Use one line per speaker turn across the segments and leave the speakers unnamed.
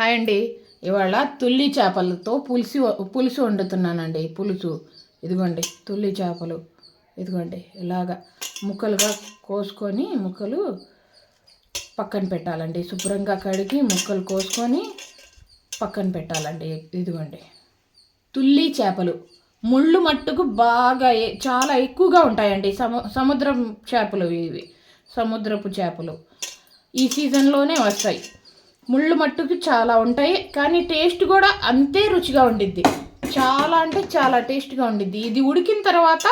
Hi అండి. ఇవాళ తుల్లి చేపలతో పులుసు పులుసు వండుతున్నానండి. పులుసు. ఇదిగోండి తుల్లి చేపలు. ఇదిగోండి ఇలాగా ముక్కలుగా కోసుకొని ముక్కలు పక్కన పెట్టాలండి. శుభ్రంగా కడిగి ముక్కలు కోసుకొని పక్కన పెట్టాలండి. ఇదిగోండి. తుల్లి చేపలు. ముళ్ళు మట్టుకు బాగా చాలా ఎక్కువగా ఉంటాయండి. సము సముద్రం చేపలు ఇవి. సముద్రపు చేపలు. ఈ సీజన్లోనే వస్తాయి. ముళ్ళు మట్టుకు చాలా ఉంటాయి కానీ టేస్ట్ కూడా అంతే రుచిగా ఉండిద్ది. చాలా అంటే చాలా టేస్ట్గా ఉండిద్ది. ఇది ఉడికిన తర్వాత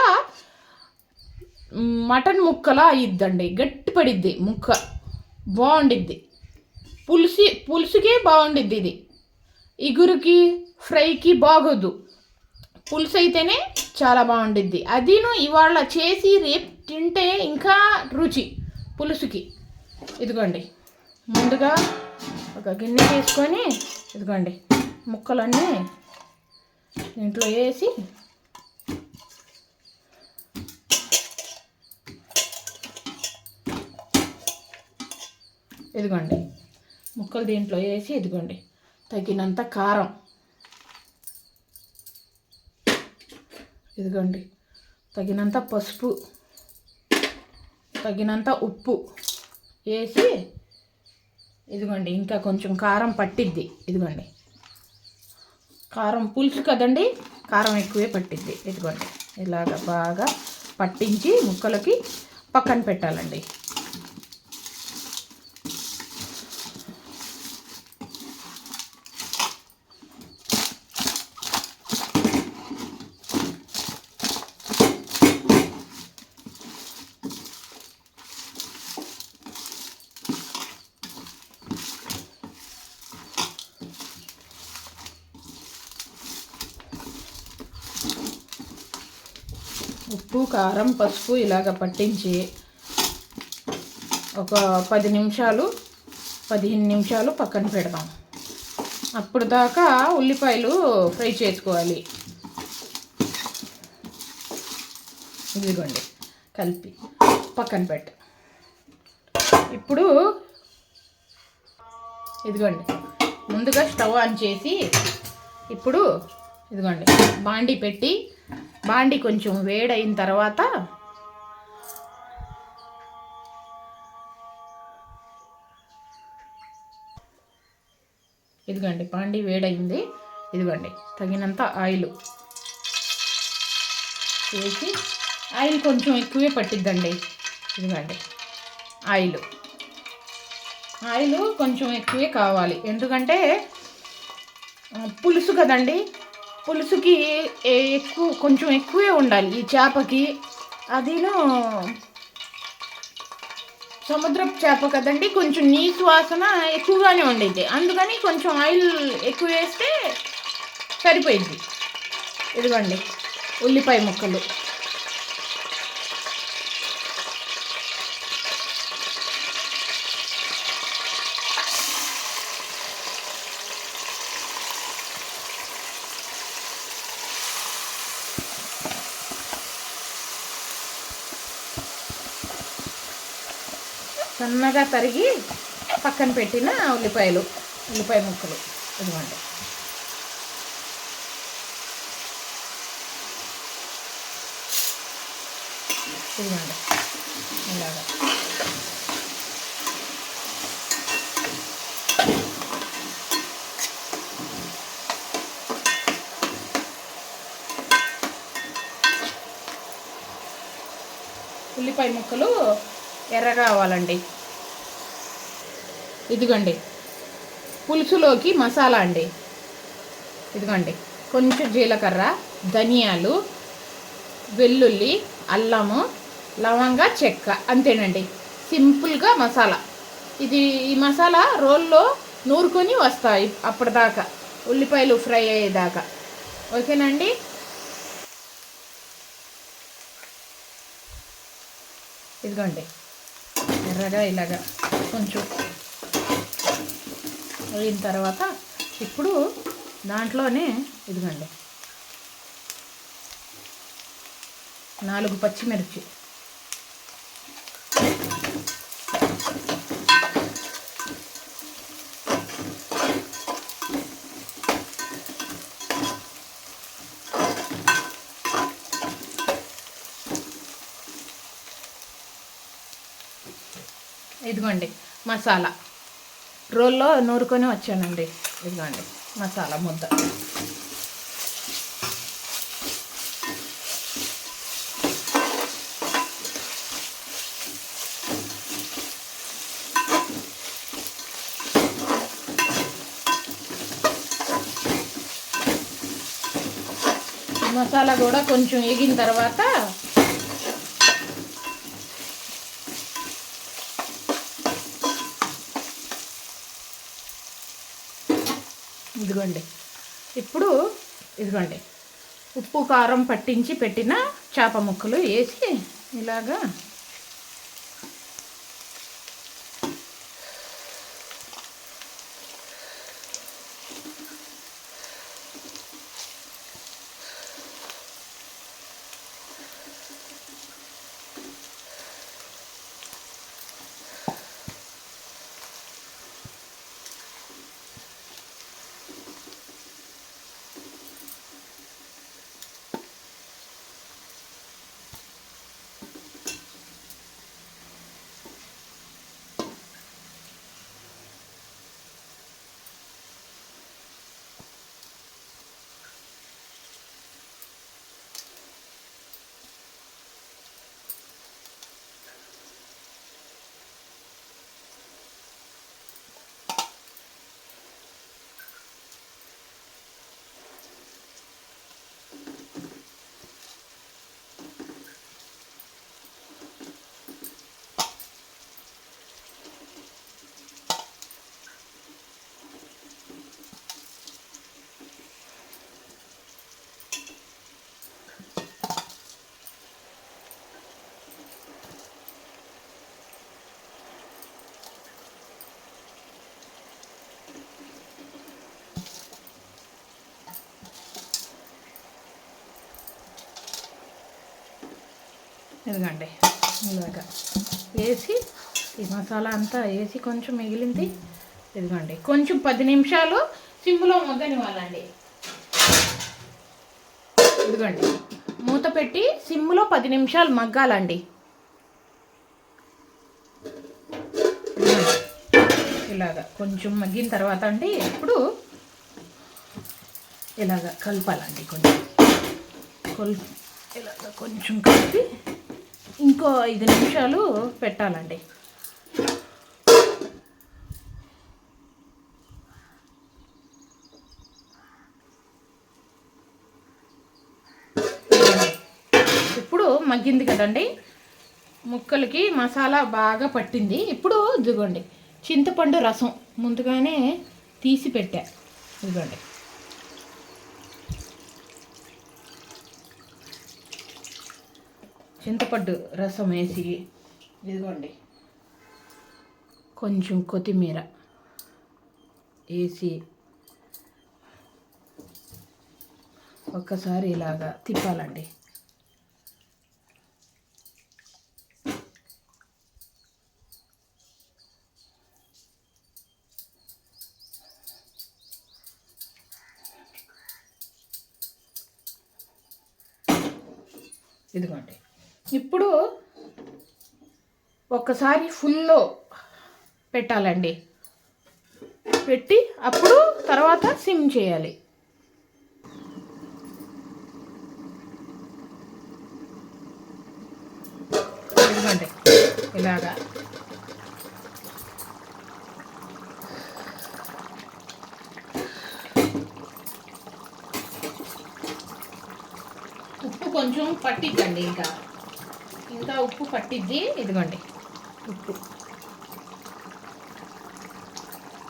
మటన్ ముక్కలా అయ్యిద్దండి గట్టి పడిద్ది ముక్క. బాగుండిద్ది. పులుసు పులుసుకే బాగుండిద్ది ఇది. ఇగురుకి ఫ్రైకి బాగోదు. పులుసు అయితేనే చాలా బాగుండిద్ది. అదిను ఇవాళ చేసి రేపు తింటే ఇంకా రుచి. పులుసుకి. ఇదిగోండి. ముందుగా ఒక గిన్నె తీసుకొని ఇదిగోండి ముక్కలన్నీ దీంట్లో వేసి ఇదిగోండి ముక్కలు దీంట్లో వేసి ఇదిగోండి తగినంత కారం. ఇదిగోండి తగినంత పసుపు తగినంత ఉప్పు వేసి ఇదిగోండి ఇంకా కొంచెం కారం పట్టిద్ది. ఇదిగోండి. కారం పులుసు కదండి కారం ఎక్కువే పట్టిద్ది. ఇదిగోండి. ఇలాగ బాగా పట్టించి ముక్కలకి పక్కన పెట్టాలండి. ఉప్పు కారం పసుపు ఇలాగ పట్టించి ఒక పది నిమిషాలు పదిహేను నిమిషాలు పక్కన పెడదాం అప్పుడు దాకా ఉల్లిపాయలు ఫ్రై చేసుకోవాలి. ఇదిగోండి కలిపి పక్కన పెట్ట. ఇప్పుడు ఇదిగోండి ముందుగా స్టవ్ ఆన్ చేసి ఇప్పుడు ఇదిగోండి బాండి పెట్టి బాండి కొంచెం వేడైన తర్వాత ఇదిగోండి బాండి వేడైంది. ఇదిగోండి తగినంత ఆయిల్ వేసి ఆయిల్ కొంచెం ఎక్కువే పట్టిద్దండి. ఇదిగోండి ఆయిల్. ఆయిల్ కొంచెం ఎక్కువే కావాలి. ఎందుకంటే పులుసు కదండి పులుసుకి ఏ- ఎక్కువ కొంచెం ఎక్కువే ఉండాలి. ఈ చేపకి అదిను సముద్రపు చేప కదండి కొంచెం నీసు వాసన ఎక్కువగానే ఉండేది అందుకని కొంచెం ఆయిల్ ఎక్కువ వేస్తే సరిపోయింది ఇదిగోండి ఉల్లిపాయ ముక్కలు. సన్నగా తరిగి పక్కన పెట్టిన ఉల్లిపాయలు ఉల్లిపాయ ముక్కలు ఇదిగోండి. ఇదిగోండి. ఇలాగా. ఉల్లిపాయ ముక్కలు ఎర్రగా అవ్వాలండి ఇదిగోండి. పులుసులోకి మసాలా అండి. ఇదిగోండి. కొంచెం జీలకర్ర ధనియాలు వెల్లుల్లి అల్లము లవంగ చెక్క అంతేనండి. సింపుల్గా మసాలా. ఇది ఈ మసాలా రోల్లో నూరుకొని వస్తాయి అప్పటిదాకా. ఉల్లిపాయలు ఫ్రై అయ్యేదాకా. ఓకేనండి? ఇదిగోండి. ఎర్రగా ఇలాగా కొంచెం అయిన తర్వాత ఇప్పుడు దాంట్లోనే ఇదిగండి నాలుగు పచ్చిమిర్చి ఇదిగోండి మసాలా. రోల్లో నూరుకొని వచ్చానండి. ఇదిగోండి మసాలా ముద్ద. మసాలా కూడా కొంచెం ఎగిన తర్వాత ఇదిగోండి. ఇప్పుడు ఇదిగోండి. ఉప్పు కారం పట్టించి పెట్టిన చేప ముక్కలు వేసి ఇలాగా ఇదిగండి ఇలాగా వేసి ఈ మసాలా అంతా వేసి కొంచెం మిగిలింది. ఇదిగోండి కొంచెం పది నిమిషాలు సిమ్లో మగ్గనివ్వాలండి. ఇదిగోండి మూత పెట్టి సిమ్లో పది నిమిషాలు మగ్గాలండి. ఇలాగ ఇలాగా కొంచెం మగ్గిన తర్వాత అండి ఇప్పుడు ఇలాగ కలపాలండి కొంచెం. కొల్ ఇలాగ కొంచెం కలిపి ఇంకో ఐదు నిమిషాలు పెట్టాలండి. ఇప్పుడు మగ్గింది కదండి. ముక్కలకి మసాలా బాగా పట్టింది. ఇప్పుడు ఇదిగోండి చింతపండు రసం ముందుగానే తీసి పెట్టా. ఇదిగోండి. చింతపండు రసం వేసి ఇదిగోండి. కొంచెం కొత్తిమీర వేసి ఒక్కసారి ఇలాగా తిప్పాలండి ఇదిగోండి ఇప్పుడు ఒక్కసారి ఫుల్లో పెట్టాలండి. పెట్టి అప్పుడు తర్వాత సిమ్ చేయాలి. ఇదిగోండి. ఇలాగా. ఉప్పు కొంచెం పట్టిద్దండి ఇంకా. ఇంకా ఉప్పు పట్టిద్ది. ఇదిగోండి. ఉప్పు.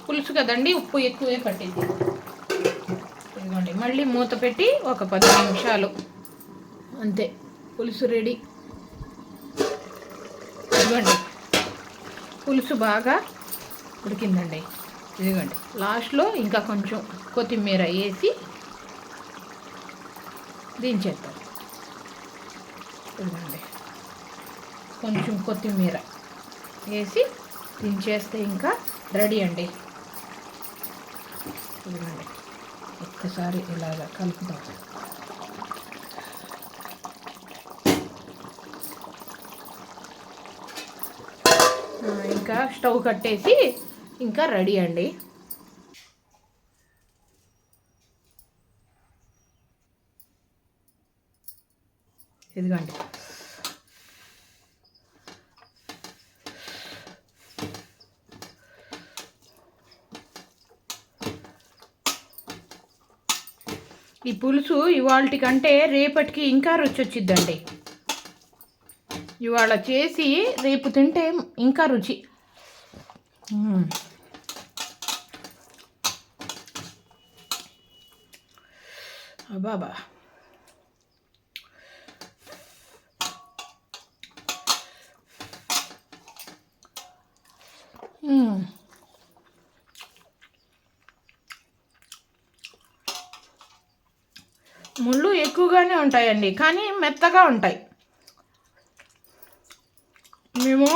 పులుసు కదండి ఉప్పు ఎక్కువే పట్టింది ఇదిగోండి మళ్ళీ మూత పెట్టి ఒక పది నిమిషాలు. అంతే పులుసు రెడీ. ఇదిగోండి పులుసు బాగా ఉడికిందండి. ఇదిగోండి లాస్ట్లో ఇంకా కొంచెం కొత్తిమీర వేసి దించేద్దాం. ఇదిగోండి కొంచెం కొత్తిమీర. వేసి దించేస్తే ఇంకా రెడీ అండి. ఇదిగోండి. ఒక్కసారి ఇలాగా కలుపుదాం. ఇంకా ఇంకా స్టవ్ కట్టేసి ఇంకా రెడీ అండి. ఇదిగోండి. ఈ పులుసు ఇవాళ కంటే రేపటికి ఇంకా రుచి వచ్చిద్దండి ఇవాళ చేసి రేపు తింటే ఇంకా రుచి. మ్మ్. అబాబా మ్మ్. ముళ్ళు ఎక్కువగానే ఉంటాయండి కానీ మెత్తగా ఉంటాయి. మేము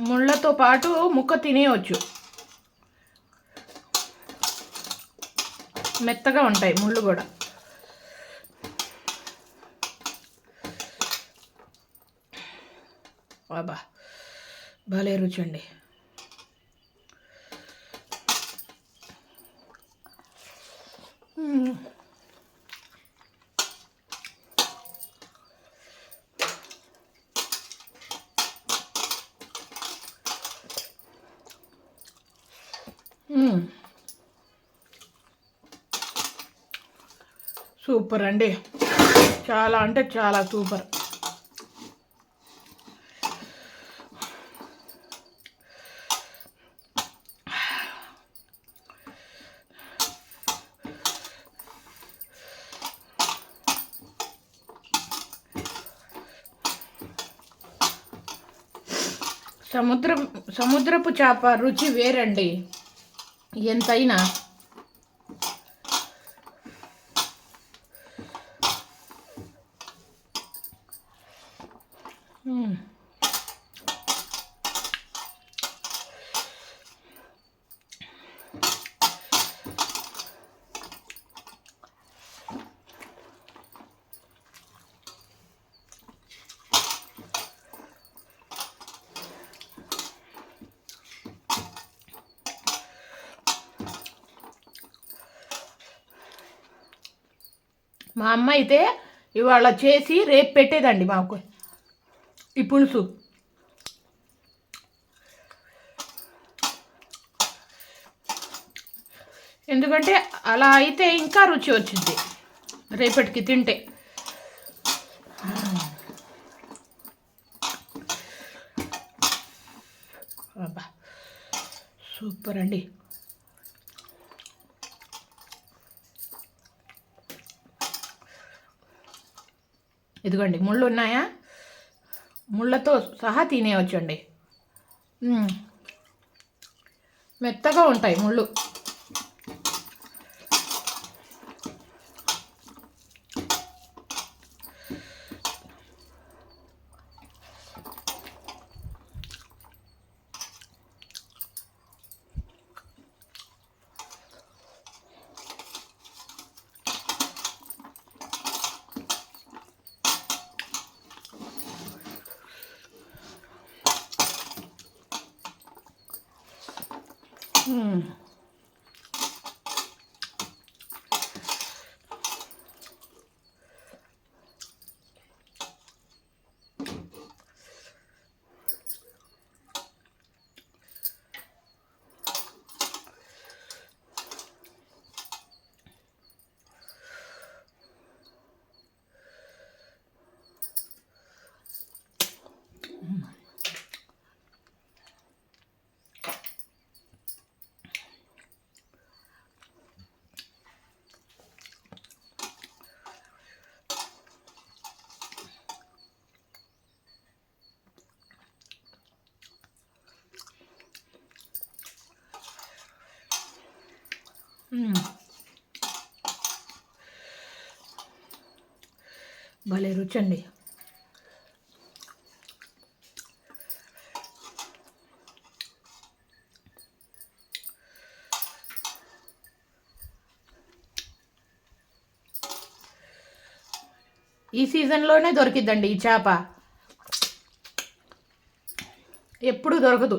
ముళ్ళతో పాటు ముక్క తినేయవచ్చు మెత్తగా ఉంటాయి ముళ్ళు కూడా. బాబా భలే రుచి అండి మ్మ్. మ్మ్. సూపర్ అండి. చాలా అంటే చాలా సూపర్. సముద్ర సముద్రపు చేప రుచి వేరండి. ఎంతైనా మ్మ్. మా అమ్మ అయితే ఇవాళ చేసి రేపు పెట్టేదండి మాకు. ఈ పులుసు. ఎందుకంటే అలా అయితే ఇంకా రుచి వచ్చింది. రేపటికి తింటే. సూపర్ అండి. ఇదిగోండి ముళ్ళు ఉన్నాయా? ముళ్ళతో సహా తినేయవచ్చండి మెత్తగా ఉంటాయి ముళ్ళు. మ్మ్. మ్మ్. భలే రుచి అండి ఈ సీజన్లోనే దొరికిద్దండి ఈ చేప. ఎప్పుడు దొరకదు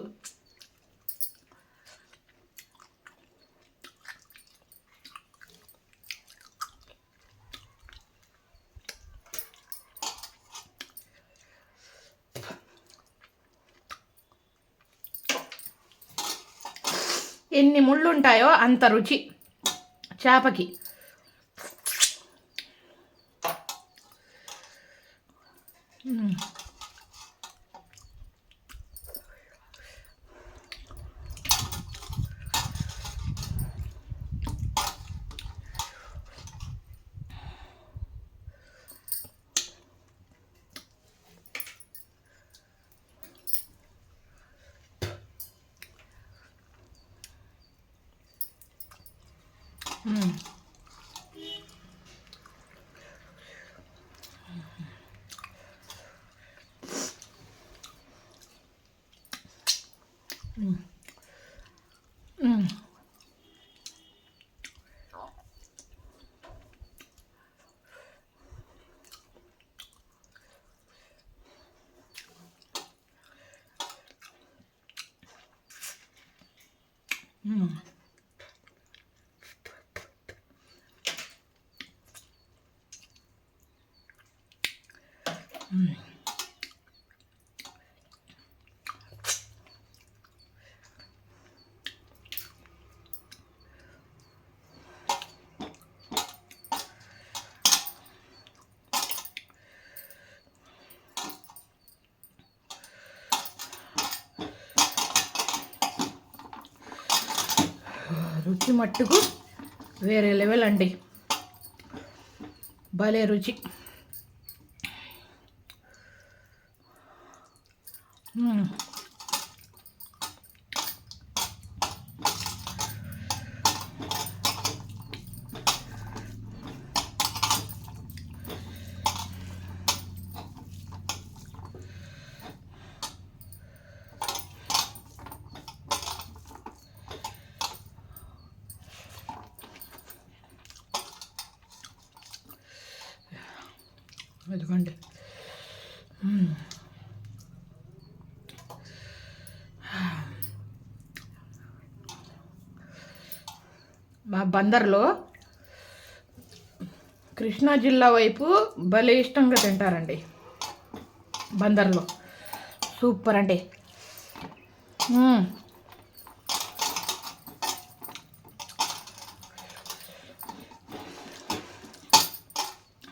ఎన్ని ముళ్ళు ఉంటాయో అంత రుచి. చేపకి మ్మ్. మ్మ్. మ్మ్. మ్మ్. రుచి మట్టుకు వేరే లెవెల్ అండి. భలే రుచి మ్మ్. ఇదిగోండి. మా బందర్లో కృష్ణా జిల్లా వైపు భలే ఇష్టంగా తింటారండి. బందర్లో. సూపర్ అండి.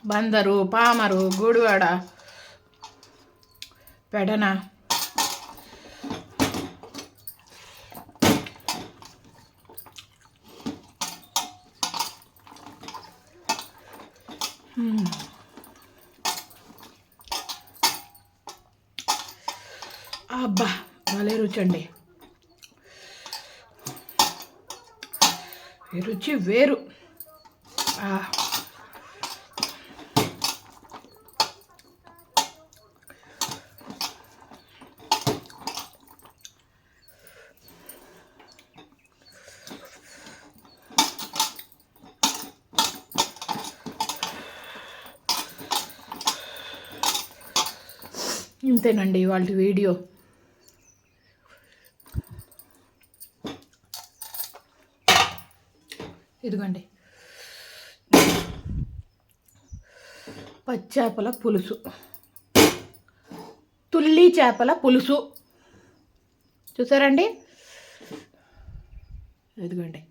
బందరు పామరు గూడువాడ పెడన. అబ్బా భలే రుచి అండి రుచి వేరు. ఇంతేనండి వాళ్ళ వీడియో. ఇదిగోండి. పచ్చేపల పులుసు. తుల్లి చేపల పులుసు. చూసారండి? ఇదిగోండి.